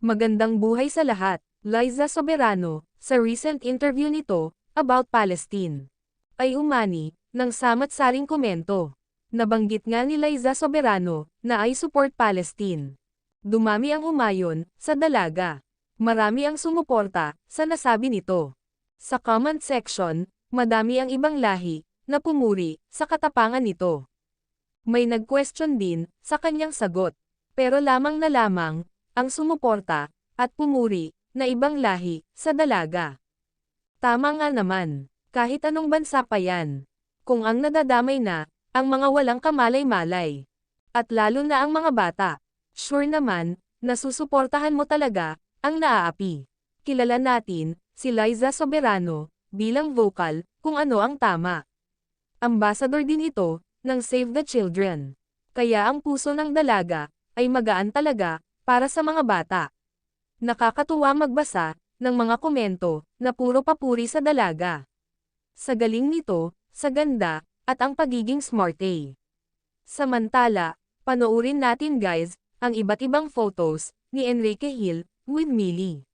Magandang buhay sa lahat, Liza Soberano, sa recent interview nito, about Palestine. Ay umani, ng samat-saring komento. Nabanggit nga ni Liza Soberano, na ay support Palestine. Dumami ang umayon, sa dalaga. Marami ang sumuporta, sa nasabi nito. Sa comment section, madami ang ibang lahi, na pumuri, sa katapangan nito. May nag-question din, sa kanyang sagot. Pero lamang na lamang, ang sumuporta, at pumuri, na ibang lahi, sa dalaga. Tama nga naman, kahit anong bansa pa yan. Kung ang nadadamay na, ang mga walang kamalay-malay. At lalo na ang mga bata. Sure naman, nasusuportahan mo talaga, ang naaapi. Kilala natin, si Liza Soberano, bilang vocal, kung ano ang tama. Ambassador din ito, ng Save the Children. Kaya ang puso ng dalaga, ay magaan talaga, para sa mga bata. Nakakatuwa magbasa, ng mga komento, na puro papuri sa dalaga. Sa galing nito, sa ganda, at ang pagiging smarte. Samantala, panoorin natin guys, ang iba't ibang photos, ni Enrique Hill, with Millie.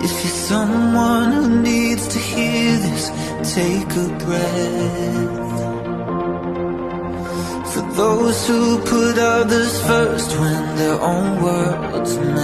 If you're someone who needs to hear take a breath. For those who put others first when their own world's. Mm.